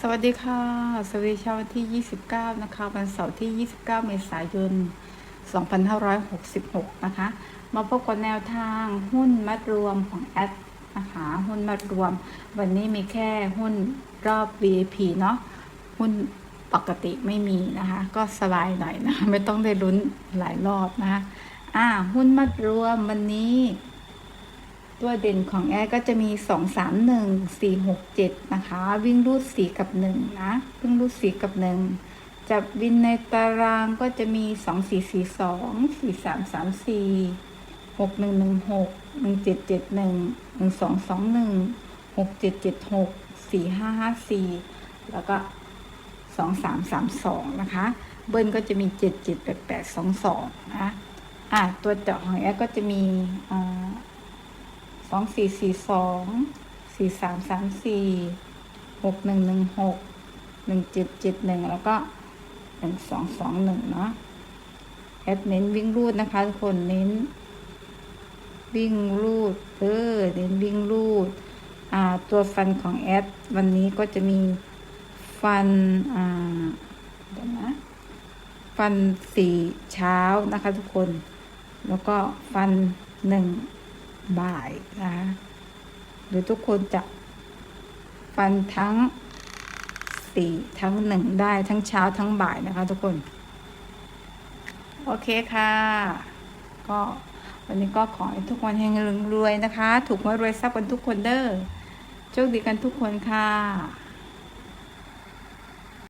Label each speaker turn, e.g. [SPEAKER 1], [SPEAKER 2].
[SPEAKER 1] สวัสดีค่ะ สวัสดีเช้าวันที่ 29 นะคะ วันเสาร์ที่ 29 เมษายน 2566 นะคะ มาพบกับแนวทางหุ้นมัดรวมของแอดนะคะ หุ้นมัดรวม วันนี้มีแค่หุ้นรอบ VIP เนาะ หุ้นปกติไม่มีนะคะ ก็สบายหน่อยนะ ไม่ต้องได้ลุ้นหลายรอบนะคะ อ่า หุ้นมัดรวมวันนี้ ตัวเด่นของแอร์ก็จะมีสองสามหนึ่งสี่หกเจ็ดนะคะ วิ่งรูดสี่กับหนึ่งนะ วิ่งรูดสี่กับหนึ่งจับวินในตารางก็จะมีสองสี่สี่สองสี่สามสามสี่หกหนึ่งหนึ่งหกหนึ่งเจ็ดเจ็ดหนึ่งหนึ่งสองสองหนึ่งหกเจ็ดเจ็ดหกสี่ห้าห้าสี่แล้วก็สองสามสามสองนะคะ เบิ้ลก็จะมีเจ็ดเจ็ดแปดแปดสองสองนะ อะ ตัวเจาะของแอร์ก็จะมีอ่า องสี่สี่สองสี่สามสามสี่หกหนึ่งหนึ่งหกหนึ่งเจ็ดเจ็ดหนึ่งแล้วก็หนึ่งสองสองหนึ่งเนาะแอดเน้นวิ่งรูดนะคะทุกคนเน้น วิ่งรูดเออเน้นวิ่งรูดอ่าตัวฟันของแอดวันนี้ก็จะมีฟันอ่าเดี๋ยวนะฟันสี่เช้านะคะทุกคน แล้วก็ฟันหนึ่ง บ่ายนะคะหรือทุกคนจะฟันทั้งสี่ทั้งหนึ่งได้ทั้งเช้าทั้งบ่ายนะคะทุกคน โอเคค่ะ ก็วันนี้ก็ขอให้ทุกคนเฮงรวยนะคะ ถูกหวยรวยทรัพย์กันทุกคนเด้อโชคดีกันทุกคนค่ะ